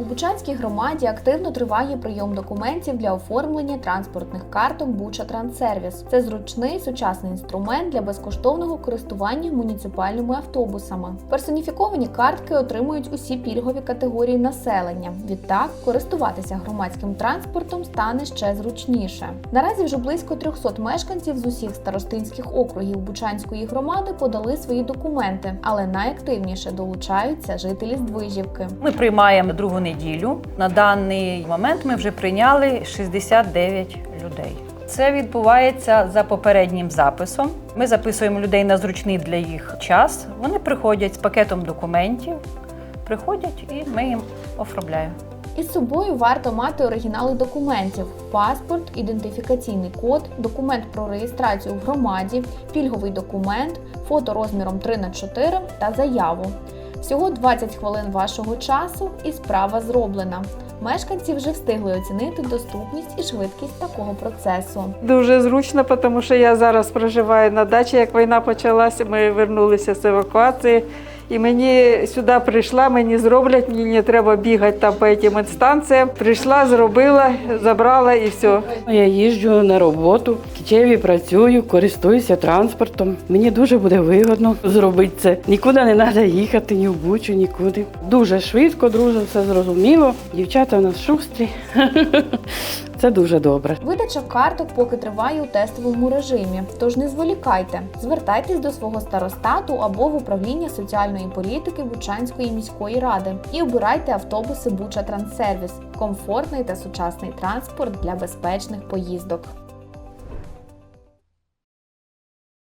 У Бучанській громаді активно триває прийом документів для оформлення транспортних карток Буча Транссервіс. Це зручний сучасний інструмент для безкоштовного користування муніципальними автобусами. Персоніфіковані картки отримують усі пільгові категорії населення. Відтак користуватися громадським транспортом стане ще зручніше. Наразі вже близько 300 мешканців з усіх старостинських округів Бучанської громади подали свої документи, але найактивніше долучаються жителі Здвижівки. Ми приймаємо другу неділю. На даний момент ми вже прийняли 69 людей. Це відбувається за попереднім записом. Ми записуємо людей на зручний для їх час. Вони приходять з пакетом документів, приходять і ми їм оформляємо. Із собою варто мати оригінали документів: паспорт, ідентифікаційний код, документ про реєстрацію в громаді, пільговий документ, фото розміром 3 х 4 та заяву. Всього 20 хвилин вашого часу і справа зроблена. Мешканці вже встигли оцінити доступність і швидкість такого процесу. Дуже зручно, тому що я зараз проживаю на дачі. Як війна почалася, ми вернулися з евакуації. І мені сюди прийшла, мені зроблять, мені не треба бігати там по цим інстанціям. Прийшла, зробила, забрала і все. Я їжджу на роботу, Кичеві працюю, користуюся транспортом. Мені дуже буде вигодно зробити це. Нікуди не треба їхати, ні в Бучу, нікуди. Дуже швидко, дуже все зрозуміло. Дівчата у нас шустрі. Це дуже добре. Видача карток поки триває у тестовому режимі, тож не зволікайте. Звертайтесь до свого старостату або в управління соціальної політики Бучанської міської ради і обирайте автобуси Буча Транссервіс комфортний та сучасний транспорт для безпечних поїздок.